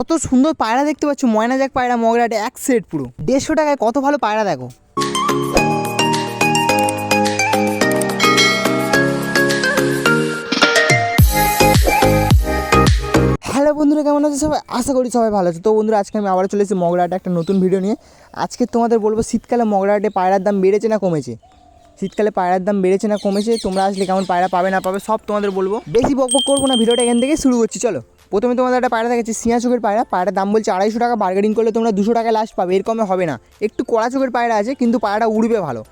কত সুন্দর পায়রা দেখতে পাচ্ছ, ময়না যাক পায়রা, মগরাটে, এক সেট পুরো। দেড়শো টাকায় কত ভালো পায়রা দেখো। হ্যালো বন্ধুরা, কেমন আছে সবাই? আশা করি সবাই ভালো আছে। তো বন্ধুরা, আজকে আমি আবার চলে এসেছি মগরাটে একটা নতুন ভিডিও নিয়ে। আজকে তোমাদের বলব, শীতকালে মগরাটে পায়রার দাম বেড়েছে না কমেছে? শীতকালে পায়রার দাম বেড়েছে না কমেছে? তোমরা আসলে কেমন পায়রা পাবে না পাবে, সব তোমাদের বলব। বেশি বক বক করব না, ভিডিওটা এখান থেকে শুরু করছি, চলো। প্রথমে তোমাদের একটা পায়রা দেখাচ্ছি সিয়া চোখের পায়রা। পায়রার দাম বলছে আড়াইশো টাকা বার্গেনিং করলে তোমরা দুশো টাকা লাস্ট পাবে এর কমে হবে না। একটু কড়া চোখের পায়রা আছে, কিন্তু পায়রাটা উড়বে ভালো।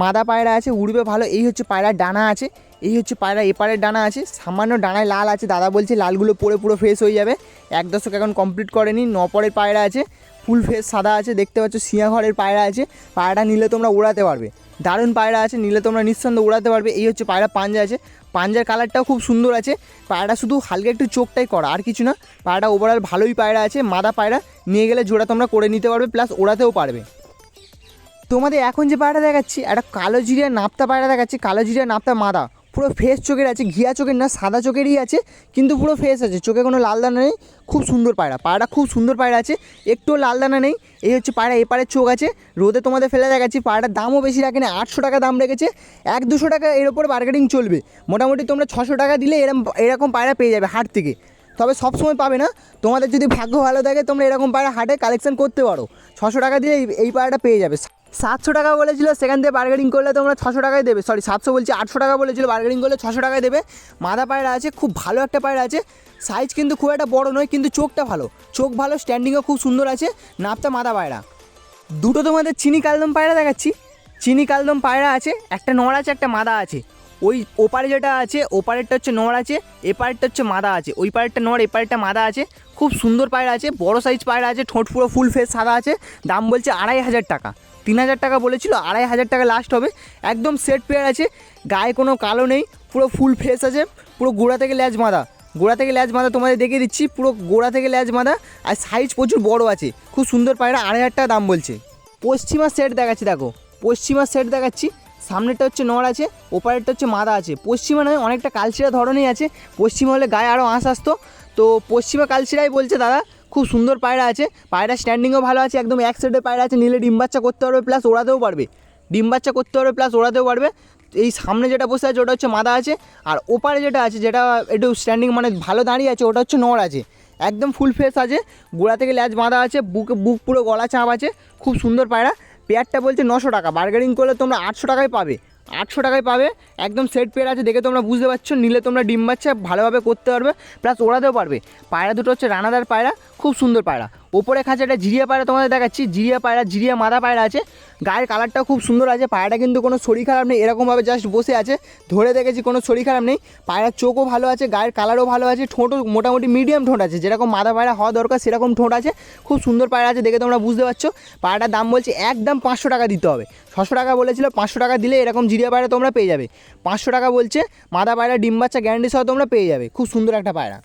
মাদা পায়রা আছে, উড়বে ভালো। এই হচ্ছে পায়রার ডানা আছে, এই হচ্ছে পায়রা এপারের ডানা আছে। সামান্য ডানায় লাল আছে, দাদা বলছে লালগুলো পরে পুরো ফ্রেশ হয়ে যাবে। এক দশক এখন কমপ্লিট করেনি নপরের পরের পায়রা আছে। ফুল ফেস সাদা আছে, দেখতে পাচ্ছ সিয়া ঘরের পায়রা আছে, পায়রাটা নিলে তোমরা উড়াতে পারবে। দারুণ পায়রা আছে, নিলে তোমরা নিঃসন্দেহে উড়াতে পারবে। এই হচ্ছে পায়রা পাঞ্জা আছে। পাঞ্জার কালারটাও খুব সুন্দর আছে। পায়রা শুধু হালকা একটু চোখটাই করা, আর কিছু না। পায়রাটা ওভারঅল ভালোই পায়রা আছে। মাদা পায়রা, নিয়ে গেলে জোড়া তোমরা করে নিতে পারবে প্লাস ওড়াতেও পারবে। তোমাদের এখন যে পায়রা দেখাচ্ছি, একটা কালো জিরিয়া নাপ্তা পায়রা দেখাচ্ছি, কালো জিরিয়া নাপ্তা মাদা। পুরো ফ্রেশ চোখের আছে, ঘিয়া চোখের না, সাদা চোখেরই আছে, কিন্তু পুরো ফ্রেশ আছে। চোখে কোনো লাল দানা নেই, খুব সুন্দর পায়রা। পায়রা খুব সুন্দর পায়রা আছে, একটুও লাল দানা নেই। এই হচ্ছে পায়রা এপারের চোখ আছে, রোদে তোমাদের ফেলে দেখাচ্ছি, পায়রার দামও বেশি রাখে না, আটশো টাকা দাম রেখেছে। এক দুশো টাকা এর ওপর বার্গেটিং চলবে। মোটামুটি তোমরা ছশো টাকা দিলে এরম, এরকম পায়রা পেয়ে যাবে হাট থেকে। তবে সবসময় পাবে না। তোমাদের যদি ভাগ্য ভালো থাকে, তোমরা এরকম পায়রা হাটে কালেকশন করতে পারো। ছশো টাকা দিয়ে এই- এই পায়রাটা পেয়ে যাবে। সাতশো টাকা বলেছিল, সেখান থেকে বার্গেনিং করলে তোমরা ছশো টাকায় দেবে। সরি সাতশো বলছি, আটশো টাকা বলেছিল বার্গেনিং করলে ছশো টাকায় দেবে। মাদা পায়রা আছে, খুব ভালো একটা পায়রা আছে। সাইজ কিন্তু খুব একটা বড় নয়, কিন্তু চোখটা ভালো। চোখ ভালো স্ট্যান্ডিংও খুব সুন্দর আছে নাপটা মাদা পায়রা। দুটো তোমাদের চিনি কালদম পায়রা দেখাচ্ছি। চিনি কালদম পায়রা আছে, একটা নড় আছে, একটা মাদা আছে। ওই ওপারে যেটা আছে, ওপারেরটা হচ্ছে নড় আছে, এপারেরটা হচ্ছে মাদা আছে। ওই পারেরটা নড় এপারেরটা মাদা আছে। খুব সুন্দর পায়রা আছে, বড় সাইজ পায়রা আছে, ঠোঁট পুরো ফুল ফেস সাদা আছে, দাম বলছে আড়াই হাজার টাকা। তিন হাজার টাকা বলেছিল, আড়াই হাজার টাকা লাস্ট হবে। একদম সেট পেয়ার আছে, গায়ে কোনো কালো নেই, পুরো ফুল ফেস আছে, পুরো গোড়া থেকে ল্যাজ মাদা। গোড়া থেকে ল্যাজ মাদা তোমাদের দেখিয়ে দিচ্ছি, পুরো গোড়া থেকে ল্যাজ মাদা আর সাইজ প্রচুর বড় আছে। খুব সুন্দর পায়রা, আড়াই হাজার টাকা দাম বলছে। পশ্চিমা সেট দেখাচ্ছি, দেখো। পশ্চিমা সেট দেখাচ্ছি। সামনেরটা হচ্ছে নড় আছে, ওপারেরটা হচ্ছে মাদা আছে। পশ্চিমা নয়, অনেকটা কালচিরা ধরনেরই আছে। পশ্চিমা হলে গায়ে আরও আঁশ আসতো। তো পশ্চিমা কালচিরাই বলছে দাদা, খুব সুন্দর পায়রা আছে। পায়রা স্ট্যান্ডিংও ভালো আছে, একদম এক সাইডে পায়রা আছে, নিলে ডিম বাচ্চা করতে পারবে প্লাস ওড়াতেও পারবে। ডিম বাচ্চা করতে পারবে প্লাস ওড়াতেও পারবে। এই সামনে যেটা বসে আছে, ওটা হচ্ছে মাদা আছে। আর ওপারে যেটা আছে, যেটা একটু স্ট্যান্ডিং মানে ভালো দাঁড়িয়ে আছে, ওটা হচ্ছে নড় আছে। একদম ফুল ফেস আছে। গোড়া থেকে ল্যাজ বাঁধা আছে, বুকে, বুক পুরো গলা চাপ আছে। খুব সুন্দর পায়রা। পেয়ারটা বলছে নশো টাকা। বার্গেনিং করলে তোমরা আটশো টাকায় পাবে। আটশো টাকায় পাবে। একদম সেট পেয়ার আছে, দেখে তোমরা বুঝতে পারছ। নিলে তোমরা ডিম বাচ্চা, ভালোভাবে করতে পারবে। প্লাস ওড়াতেও পারবে। পায়রা দুটো হচ্ছে রানাদার পায়রা, খুব সুন্দর পায়রা। ওপরে খাঁচাটা জিরিয়া পায়রা তোমাদের দেখাচ্ছি জিরিয়া পায়রা জিরিয়া মাদা পায়রা আছে। গায়ের কালারটাও খুব সুন্দর আছে, পায়রাটা কিন্তু কোনো শরীর খারাপ নেই, এরকমভাবে জাস্ট বসে আছে, ধরে দেখেছি কোনো শরীর খারাপ নেই। পায়রার চোখও ভালো আছে, গায়ের কালারও ভালো আছে, ঠোঁটও মোটামুটি মিডিয়াম ঠোঁট আছে, যেরকম মাদা পায়রা হওয়া দরকার সেরকম ঠোঁট আছে, খুব সুন্দর পায়রা আছে দেখে তোমরা বুঝতে পারছ। পায়রাটার দাম বলছে একদম পাঁচশো টাকা দিতে হবে। ছশো টাকা বলেছিল, পাঁচশো টাকা দিলে এরকম জিরিয়া পায়রা তোমরা পেয়ে যাবে। পাঁচশো টাকা বলছে, মাদা পায়রা, ডিম বাচ্চা গ্যারান্টি সহ তোমরা পেয়ে যাবে, খুব সুন্দর একটা পায়রা।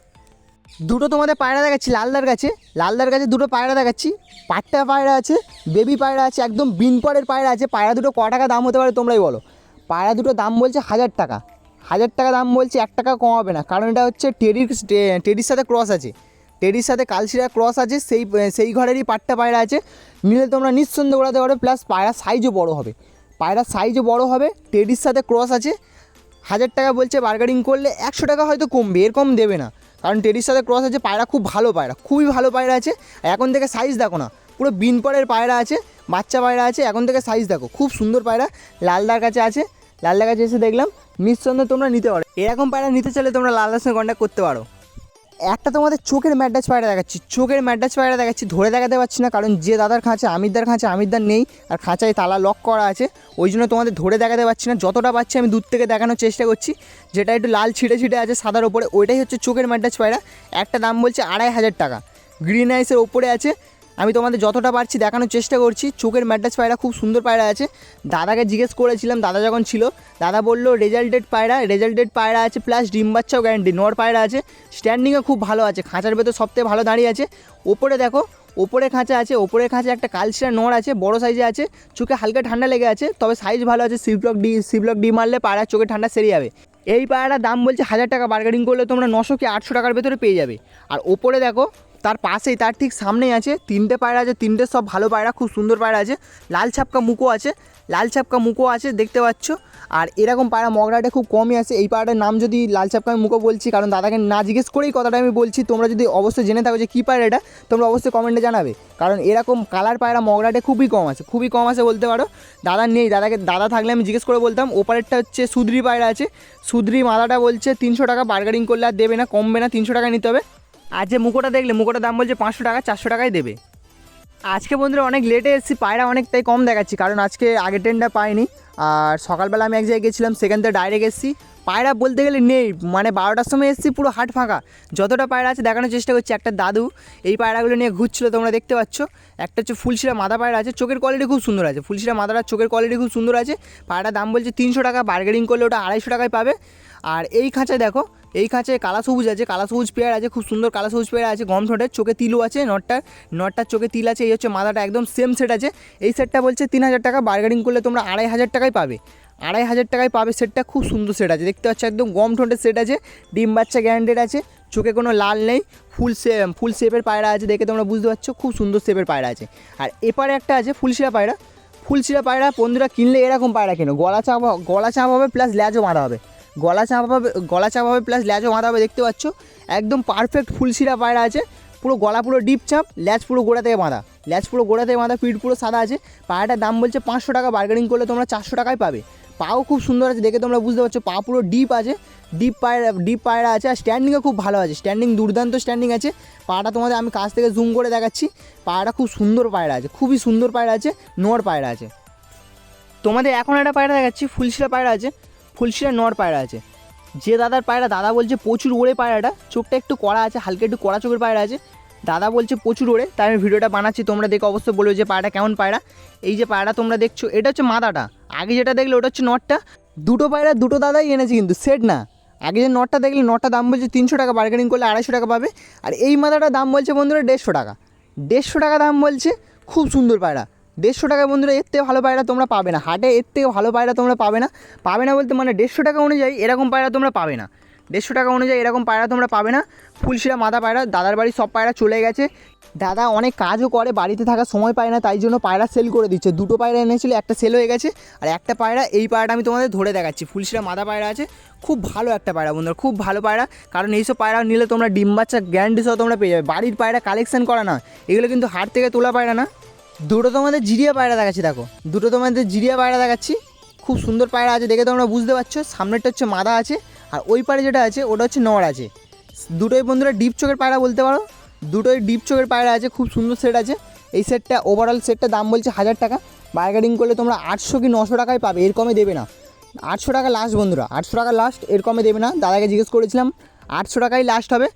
দুটো তোমাদের পায়রা দেখাচ্ছি, লালদার কাছে। লালদার কাছে দুটো পায়রা দেখাচ্ছি পাট্টা পায়রা আছে বেবি পায়রা আছে, একদম বিনপরের পায়রা আছে। পায়রা দুটো ক টাকা দাম হতে পারে তোমরাই বলো। পায়রা দুটো দাম বলছে হাজার টাকা। হাজার টাকা দাম বলছে এক টাকা কমাবে না। কারণ এটা হচ্ছে টেরির টেরির সাথে ক্রস আছে। টেরির সাথে কালশিরা ক্রস আছে, সেই সেই ঘরেরই পাট্টা পায়রা আছে। নিলে তোমরা নিঃসন্দেহ উড়াতে পারবে প্লাস পায়রার সাইজও বড় হবে। পায়রার সাইজও বড় হবে, টেরির সাথে ক্রস আছে। হাজার টাকা বলছে বার্গারিং করলে একশো টাকা হয়তো কমবে, এরকম দেবে না। কারণ টেডির সাথে ক্রস আছে, পায়রা খুব ভালো পায়রা, খুবই ভালো পায়রা আছে। এখন থেকে সাইজ দেখো না, পুরো বিন পরের পায়রা আছে, বাচ্চা পায়রা আছে, এখন থেকে সাইজ দেখো, খুব সুন্দর পায়রা লালদার কাছে আছে লালদার কাছে এসে দেখলাম, নিঃসন্দেহে তোমরা নিতে পারো। এরকম পায়রা নিতে চাইলে তোমরা লালদার সঙ্গে কন্ট্যাক্ট করতে পারো। একটা তোমাদের চোখের ম্যাডাস পায়রা দেখাচ্ছি। চোখের ম্যাডাস পায়রা দেখাচ্ছি, ধরে দেখাতে পারছি না, কারণ যে দাদার খাঁচা, আমিরদার খাঁচা, আমিরদার নেই, আর খাঁচায় তালা লক করা আছে। ওই জন্য তোমাদের ধরে দেখাতে পারছি না, যতটা পাচ্ছি আমি দূর থেকে দেখানোর চেষ্টা করছি। যেটা একটু লাল ছিটে ছিটে আছে সাদার ওপরে ওইটাই হচ্ছে চোখের ম্যাডাস পায়রা। একটা দাম বলছে আড়াই হাজার টাকা। গ্রিন আইসের ওপরে আছে আমি তোমাদের যতটা পারছি দেখানোর চেষ্টা করছি। চোখের ম্যাডাস পায়রা খুব সুন্দর পায়রা আছে। দাদাকে জিজ্ঞেস করেছিলাম, দাদা যখন ছিল, দাদা বলল রেজাল্টেড পায়রা রেজাল্টেড পায়রা আছে প্লাস ডিম বাচ্চাও গ্যারান্টি নর পায়রা আছে। স্ট্যান্ডিংও খুব ভালো আছে, খাঁচার ভেতর সবথেকে ভালো দাঁড়িয়ে আছে। ওপরে দেখো, ওপরে খাঁচা আছে, ওপরে খাঁচা একটা কালচিরা নড় আছে, বড় সাইজে আছে। চোখে হালকা ঠান্ডা লেগে আছে, তবে সাইজ ভালো আছে C block D C block D মারলে পায়রা চোখে ঠান্ডা সেরে যাবে। এই পায়রাটার দাম বলছে হাজার টাকা বার্গেনিং করলে তোমরা নশো কি আটশো টাকার ভেতরে পেয়ে যাবে। আর ওপরে দেখো তার পাশেই, তার ঠিক সামনেই আছে, তিনটে পায়রা আছে, তিনটে সব ভালো পায়রা, খুব সুন্দর পায়রা আছে। লাল ছাপকা মুখো আছে, লাল ছাপকা মুখো আছে, দেখতে পাচ্ছ। আর এরকম পায়রা মগরাটে খুব কমই আছে। এই পায়রাটার নাম যদি লাল ছাপকা আমি মুখো বলছি, কারণ দাদাকে না জিজ্ঞেস করেই কথাটা আমি বলছি, তোমরা যদি অবশ্যই জেনে থাকো যে কী পায়রা এটা, তোমরা অবশ্যই কমেন্টে জানাবে। কারণ এরকম কালার পায়রা মগরাটে খুবই কম আছে, খুবই কম আছে বলতে পারো। দাদা নেই, দাদাকে, দাদা থাকলে আমি জিজ্ঞেস করে বলতাম। ওপারেরটা হচ্ছে সুদ্রি পায়রা আছে। সুদ্রি মাদাটা বলছে, তিনশো টাকা বার্গারিং করলে আর দেবে না, কমবে না, তিনশো টাকা নিতে হবে। আর যে মুখোটা দেখলে মুখোটার দাম বলছে পাঁচশো টাকা, চারশো টাকায় দেবে। আজকে বন্ধুরা অনেক লেটে এসেছি, পায়রা অনেকটাই কম দেখাচ্ছি, কারণ আজকে আগের ট্রেনটা পাইনি। আর সকালবেলা আমি এক জায়গায় গেছিলাম, সেখান থেকে ডাইরেক্ট এসেছি। পায়রা বলতে গেলে নেই মানে বারোটার সময় এসেছি, পুরো হাট ফাঁকা। যতটা পায়রা আছে, দেখানোর চেষ্টা করছি, একটা দাদু এই পায়রাগুলো নিয়ে ঘুরছিল, তোমরা দেখতে পাচ্ছ। একটা হচ্ছে ফুলশিরা মাদা পায়রা আছে, চোখের কোয়ালিটি খুব সুন্দর আছে। ফুলশিরা মাদাটার চোখের কোয়ালিটি খুব সুন্দর আছে। পায়রার দাম বলছে তিনশো টাকা বার্গেনিং করলে ওটা আড়াইশো টাকায় পাবে। আর এই খাঁচায় দেখো এই খাঁচায় কালা সবুজ আছে, কালা সবুজ পেয়ার আছে, খুব সুন্দর কালা সবুজ পেয়ার আছে গম ঠোঁটের চোখে তিলও আছে, নটটার নটটার চোখে তিল আছে, এই হচ্ছে মাদাটা একদম সেম সেট আছে। এই সেটটা বলছে তিন হাজার টাকা বার্গেনিং করলে তোমরা আড়াই হাজার টাকায় পাবে। আড়াই হাজার টাকায় পাবে সেটটা খুব সুন্দর সেট আছে, দেখতে পাচ্ছ একদম গম ঠোঁটের সেট আছে, ডিম বাচ্চা গ্যারান্টেড আছে, চোখে কোনো লাল নেই, ফুল সে, ফুল শেপের পায়রা আছে, দেখে তোমরা বুঝতে পারছ, খুব সুন্দর শেপের পায়রা আছে। আর এপারে একটা আছে ফুলশিরা পায়রা ফুলশিরা পায়রা, বন্ধুরা কিনলে এরকম পায়রা কেন, গলা চাপ গলা চাপ হবে প্লাস ল্যাজও বাঁধা হবে। গলা চাপ হবে, গলা চাপ হবে প্লাস ল্যাজও বাঁধাবে, দেখতে পাচ্ছ? একদম পারফেক্ট ফুলশিরা পায়রা আছে, পুরো গলা পুরো ডিপ চাপ, ল্যাচ পুরো গোড়া থেকে বাঁধা, ল্যাচ পুরো গোড়া থেকে বাঁধা পিঠ পুরো সাদা আছে, পায়রাটার দাম বলছে পাঁচশো টাকা বার্গেনিং করলে তোমরা চারশো টাকায় পাবে। পাও খুব সুন্দর আছে, দেখে তোমরা বুঝতে পারছ পা পুরো ডিপ আছে ডিপ পায়রা ডিপ পায়রা আছে, আর স্ট্যান্ডিংও খুব ভালো আছে স্ট্যান্ডিং দুর্দান্ত স্ট্যান্ডিং আছে। পাটা তোমাদের আমি কাছ থেকে জুম করে দেখাচ্ছি, পায়রাটা খুব সুন্দর পায়রা আছে, খুবই সুন্দর পায়রা আছে, নর পায়রা আছে। তোমাদের এখন একটা পায়রা দেখাচ্ছি ফুলশিরা পায়রা আছে ফুলশিরা নর পায়রা আছে। যে দাদার পায়রা, দাদা বলছে প্রচুর ওড়ে পায়রাটা, চোখটা একটু কড়া আছে, হালকা একটু কড়া চোখের পায়রা আছে। দাদা বলছে প্রচুর ওড়ে, তাই আমি ভিডিওটা বানাচ্ছি, তোমরা দেখে অবশ্যই বলবে যে পায়রাটা কেমন পায়রা। এই যে পায়রা তোমরা দেখছ, এটা হচ্ছে মাদাটা। আগে যেটা দেখলে ওটা হচ্ছে নটটা। দুটো পায়রা, দুটো দাদাই এনেছে কিন্তু, সেট না। আগে যে নটটা দেখলে, নটটা দাম বলছে তিনশো টাকা বার্গেনিং করলে আড়াইশো টাকা পাবে। আর এই মাদাটার দাম বলছে বন্ধুরা দেড়শো টাকা। দেড়শো টাকা দাম বলছে খুব সুন্দর পায়রা। দেড়শো টাকা বন্ধুরা, এর থেকে ভালো পায়রা তোমরা পাবে না। হাটে এর থেকে ভালো পায়রা তোমরা পাবে না। পাবে না বলতে মানে দেড়শো টাকা অনুযায়ী এরকম পায়রা তোমরা পাবে না। দেড়শো টাকা অনুযায়ী এরকম পায়রা তোমরা পাবে না। ফুলশিরা মাদা পায়রা, দাদার বাড়ি সব পায়রা চলে গেছে। দাদা অনেক কাজও করে, বাড়িতে থাকার সময় পায় না, তাই জন্য পায়রা সেল করে দিচ্ছে। দুটো পায়রা এনেছিল, একটা সেল হয়ে গেছে। আর একটা পায়রা, এই পায়রাটা আমি তোমাদের ধরে দেখাচ্ছি। ফুলশিরা মাদা পায়রা আছে। খুব ভালো একটা পায়রা বন্ধুরা, খুব ভালো পায়রা। কারণ এইসব পায়রা নিলে তোমরা ডিম বাচ্চা গ্যারান্টি সহ তোমরা পেয়ে যাবে। বাড়ির পায়রা কালেকশন করা না এগুলো কিন্তু হাট থেকে তোলা পায়রা না। দুটো তোমাদের জিরিয়া পায়রা দেখাচ্ছি, দেখো। দুটো তোমাদের জিরিয়া পায়রা দেখাচ্ছি। খুব সুন্দর পায়রা আছে, দেখে তোমরা বুঝতে পারছ। সামনেরটা হচ্ছে মাদা আছে, আর ওই পাড়ে যেটা আছে, ওটা হচ্ছে নড় আছে। দুটোই বন্ধুরা ডিপ চোখের পায়রা বলতে পারো। দুটোই ডিপ চোখের পায়রা আছে, খুব সুন্দর সেট আছে। এই সেটটা ওভারঅল সেটটা দাম বলছে হাজার টাকা। বার্গেনিং করলে তোমরা আটশো কি নশো টাকায় পাবে এর কমে দেবে না। আটশো টাকা লাস্ট বন্ধুরা, আটশো টাকা লাস্ট এর কমে দেবে না। দাদাকে জিজ্ঞেস করেছিলাম, আটশো টাকাই লাস্ট হবে।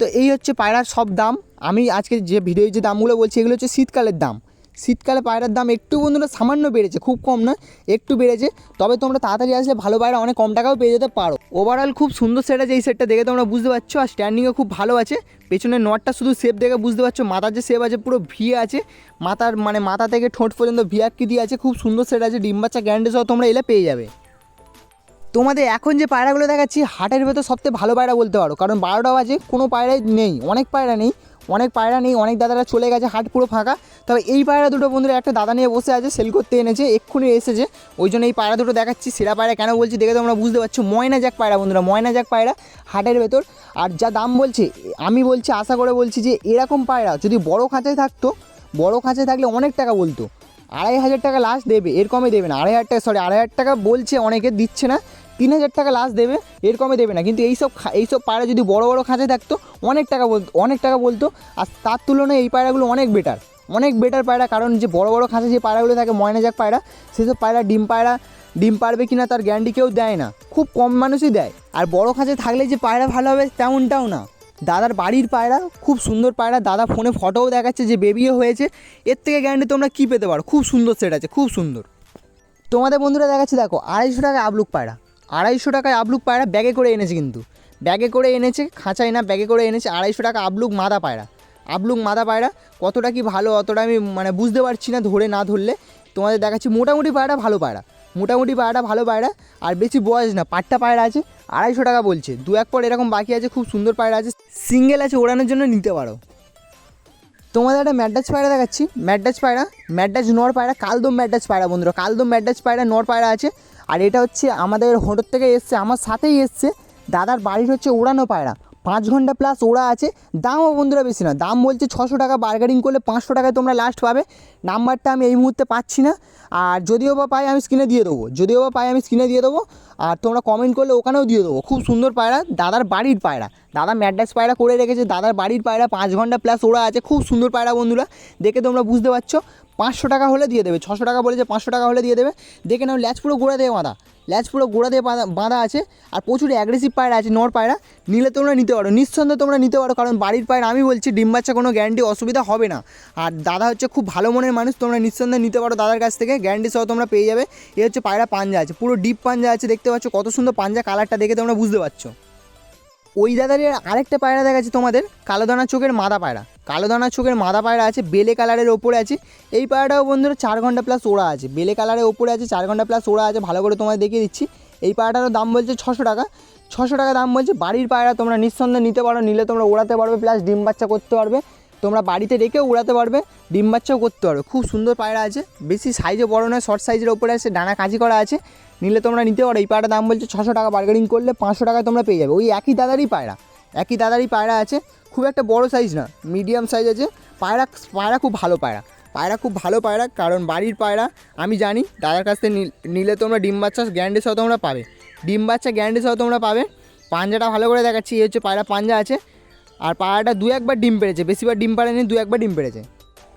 তো এই হচ্ছে পায়রার সব দাম। আমি আজকে যে ভিডিওর যে দামগুলো বলছি, এগুলো হচ্ছে শীতকালের দাম। শীতকালে পায়রার দাম একটু বন্ধুরা সামান্য বেড়েছে, খুব কম না একটু বেড়েছে। তবে তোমরা তাড়াতাড়ি আসলে ভালো পায়রা অনেক কম টাকাও পেয়ে যেতে পারো। ওভারঅল খুব সুন্দর সেট আছে এই সেটটা দেখে তোমরা বুঝতে পারছ, আর স্ট্যান্ডিংও খুব ভালো আছে। পেছনের নটটা শুধু শেপ দেখে বুঝতে পারছ, মাথার যে শেপ আছে পুরো ভি আছে। মাথার মানে মাথা থেকে ঠোঁট পর্যন্ত ভি আকৃতি আছে, খুব সুন্দর সেট আছে, ডিম বাচ্চা গ্যারান্টি সহ তোমরা এলে পেয়ে যাবে। তোমাদের এখন যে পায়রাগুলো দেখাচ্ছি, হাটের ভেতর সবথেকে ভালো পায়রা বলতে পারো, কারণ বারোটা বাজে, কোনো পায়রাই নেই, অনেক পায়রা নেই। অনেক পায়রা নেই, অনেক দাদারা চলে গেছে, হাট পুরো ফাঁকা। তবে এই পায়রা দুটো বন্ধুরা একটা দাদা নিয়ে বসে আছে সেল করতে এনেছে, এক্ষুনি এসেছে। ওই জন্য এই পায়রা দুটো দেখাচ্ছি, সেরা পায়রা কেন বলছি দেখে তোমরা বুঝতে পারছ। ময়না যাক পায়রা বন্ধুরা, ময়না যাক পায়রা, হাটের ভেতর। আর যা দাম বলছে, আমি বলছি, আশা করে বলছি যে এরকম পায়রা যদি বড় খাঁচায় থাকতো, বড় খাঁচায় থাকলে অনেক টাকা বলতো। আড়াই হাজার টাকা লাস্ট দেবে এর কমে দেবে না। আড়াই হাজার টাকা সরি আড়াই হাজার টাকা বলছে অনেকে, দিচ্ছে না। তিন হাজার টাকা লাস্ট দেবে, এর কমে দেবে না। কিন্তু এইসব এইসব পায়রা যদি বড় বড় খাঁচায় থাকতো, অনেক টাকা বলতো অনেক টাকা বলতো। আর তার তুলনায় এই পায়রাগুলো অনেক বেটার অনেক বেটার পায়রা, কারণ যে বড় বড় খাঁচা যে পায়রাগুলো থাকে ময়নাজাক পায়রা, সেসব পায়রা ডিম পায়রা, ডিম পারবে কিনা তার গ্যারান্টি কেউ দেয় না। খুব কম মানুষই দেয়। আর বড় খাঁচে থাকলে যে পায়রা ভালো হবে, তেমনটাও না। দাদার বাড়ির পায়রা, খুব সুন্দর পায়রা। দাদা ফোনে ফটোও দেখাচ্ছে যে বেবিও হয়েছে। এর থেকে গ্যারান্টি তোমরা কী পেতে পারো? খুব সুন্দর সেট আছে, খুব সুন্দর। তোমাদের বন্ধুরা দেখাচ্ছে, দেখো, আড়াইশো টাকায় আবলুক পায়রা। আড়াইশো টাকায় আবলুক পায়রা ব্যাগে করে এনেছে কিন্তু। ব্যাগে করে এনেছে, খাঁচায় না, ব্যাগে করে এনেছে আড়াইশো টাকা আবলুক মাদা পায়রা। আবলুক মাদা পায়রা, কতটা কি ভালো, অতটা আমি মানে বুঝতে পারছি না ধরে না ধরলে। তোমাদের দেখাচ্ছি, মোটামুটি পায়রা ভালো পায়রা। মোটামুটি পায়রা ভালো পায়রা, আর বেশি বয়স না পাট্টা পায়রা আছে, আড়াইশো টাকা বলছে। দু এক পর এরকম বাকি আছে, খুব সুন্দর পায়রা আছে। সিঙ্গেল আছে, ওড়ানোর জন্য নিতে পারো। তোমাদের একটা ম্যাডাজ পায়রা দেখাচ্ছি। ম্যাডাজ পায়রা ম্যাডাজ নর পায়রা, কালদম ম্যাডাজ পায়রা বন্ধুরা। কালদম ম্যাডাজ পায়রা, নর পায়রা আছে। আর এটা হচ্ছে আমাদের হোটেল থেকে এসছে, আমার সাথেই এসছে। দাদার বাড়ির হচ্ছে উড়ানো পায়রা। পাঁচ ঘণ্টা প্লাস ওরা আছে। দামও বন্ধুরা বেশি না দাম বলছে ছশো টাকা বার্গারিং করলে পাঁচশো টাকায় তোমরা লাস্ট পাবে। নাম্বারটা আমি এই মুহূর্তে পাচ্ছি না। আর যদিও বা পাই, আমি স্ক্রিনে দিয়ে দেবো। যদিও বা পাই, আমি স্ক্রিনে দিয়ে দেবো। আর তোমরা কমেন্ট করলে ওখানেও দিয়ে দেবো। খুব সুন্দর পায়রা, দাদার বাড়ির পায়রা। দাদা ম্যাডাস পায়রা করে রেখেছে। দাদার বাড়ির পায়রা পাঁচ ঘণ্টা প্লাস ওরা আছে। খুব সুন্দর পায়রা বন্ধুরা। দেখে তোমরা বুঝতে পারছ। পাঁচশো টাকা হলে দিয়ে দেবে। ছশো টাকা বলেছে, পাঁচশো টাকা হলে দিয়ে দেবে। দেখে নাও ল্যাচ পুরো গোড়া দেবে বাঁধা ল্যাচ পুরো গোড়া দিয়ে বাঁধা বাঁধা আছে আর প্রচুর অ্যাগ্রেসিভ পায়রা আছে, নর পায়রা। নিলে তোমরা নিতে পারো, নিঃসন্দেহে তোমরা নিতে পারো, কারণ বাড়ির পায়রা, আমি বলছি, ডিম বাচ্চা কোনো গ্যারান্টি অসুবিধা হবে না। আর দাদা হচ্ছে খুব ভালো মনের মানুষ, তোমরা নিঃসন্দেহে নিতে পারো দাদার কাছ থেকে গ্যারান্টি সহ তোমরা পেয়ে যাবে। এ হচ্ছে পায়রা পাঞ্জা আছে, পুরো ডিপ পাঞ্জা আছে, দেখতে পাচ্ছ কত সুন্দর পাঞ্জা কালারটা দেখে তোমরা বুঝতে পারছ। ওই দাদারের আরেকটা পায়রা দেখা দেখাচ্ছি তোমাদের কালো দানা চোখের মাদা পায়রা। কালো দানা চোখের মাদা পায়রা আছে, বেলে কালারের ওপরে আছে। এই পায়রাটাও বন্ধুরা চার ঘণ্টা প্লাস ওড়া আছে। বেলে কালারের ওপরে আছে, চার ঘণ্টা প্লাস ওড়া আছে, ভালো করে তোমাদের দেখিয়ে দিচ্ছি। এই পায়রাটারও দাম বলছে ছশো টাকা। ছশো টাকা দাম বলছে, বাড়ির পায়রা তোমরা নিঃসন্দেহে নিতে পারো, নিলে তোমরা ওড়াতে পারবে প্লাস ডিম বাচ্চা করতে পারবে। তোমরা বাড়িতে রেখেও উড়াতে পারবে, ডিম বাচ্চাও করতে পারবে। খুব সুন্দর পায়রা আছে, বেশি সাইজে বড় নয় শর্ট সাইজের ওপরে আছে, ডানা কাজি করা আছে। নিলে তোমরা নিতে পারো। এই পায়রাটার দাম বলছে ছশো টাকা বার্গেনিং করলে পাঁচশো টাকায় তোমরা পেয়ে যাবে। ওই একই দাদারই পায়রা। একই দাদারই পায়রা আছে। খুব একটা বড় সাইজ না মিডিয়াম সাইজ আছে। পায়রা পায়রা খুব ভালো পায়রা। পায়রা খুব ভালো পায়রা, কারণ বাড়ির পায়রা। আমি জানি, দাদার কাছ থেকে নিল- তোমরা ডিম বাচ্চা গ্যারান্টি সহ তোমরা পাবে। ডিম বাচ্চা গ্যারান্টি সহ তোমরা পাবে। পাঞ্জাটা ভালো করে দেখাচ্ছি, এই হচ্ছে পায়রা পাঞ্জা আছে। আর পায়রাটা দু একবার ডিম পেড়েছে বেশিবার ডিম পাড়েনি, দু একবার ডিম পেড়েছে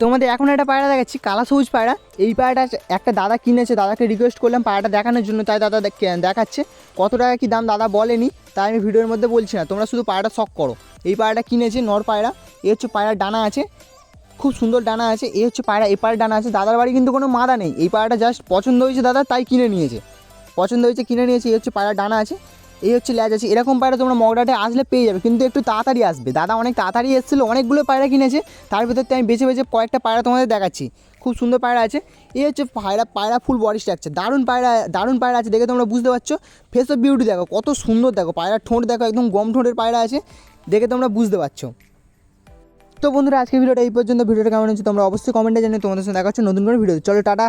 তোমাদের এখন একটা পায়রা দেখাচ্ছি, কালা সবুজ পায়রা। এই পায়রাটা একটা দাদা কিনেছে, দাদাকে রিকোয়েস্ট করলাম পায়রাটা দেখানোর জন্য, তাই দাদা দেখাচ্ছে। কত টাকা কি দাম দাদা বলেনি, তাই আমি ভিডিওর মধ্যে বলছি না। তোমরা শুধু পায়রাটা শখ করো। এই পায়রাটা কিনেছে নর পায়রা, এ হচ্ছে পায়রার ডানা আছে, খুব সুন্দর ডানা আছে এই হচ্ছে পায়রা এ পায়ের ডানা আছে, দাদার বাড়ি কিন্তু কোনো মাদা নেই। এই পায়রাটা জাস্ট পছন্দ হয়েছে দাদা, তাই কিনে নিয়েছে। পছন্দ হয়েছে কিনে নিয়েছে এই হচ্ছে পায়রা ডানা আছে। এই হচ্ছে ল্যাজ আছে। এরকম পায়রা তোমরা মগরাটে আসলে পেয়ে যাবে, কিন্তু একটু তাড়াতাড়ি আসবে। দাদা অনেক তাড়াতাড়ি এসেছিল, অনেকগুলো পায়রা কিনেছে। তার ভিতর থেকে আমি বেছে বেছে কয়েকটা পায়রা তোমাদের দেখাচ্ছি। খুব সুন্দর পায়রা আছে। এই হচ্ছে পায়রা পায়রা ফুল বডি স্ট্রাকচার দারুণ পায়রা দারুণ পায়রা আছে দেখে তোমরা বুঝতে পারছ। ফেস অফ বিউটি দেখো, কত সুন্দর দেখো। পায়রা ঠোঁট দেখো, একদম গম ঠোঁটের পায়রা আছে। দেখে তোমরা বুঝতে পারছ। তো বন্ধুরা আজকে ভিডিওটা এই পর্যন্ত। ভিডিওটা কেমন হচ্ছে তোমরা অবশ্যই কমেন্টে জানিয়ে তোমাদের সঙ্গে দেখা হচ্ছে নতুন করে ভিডিও চলো, টাটা।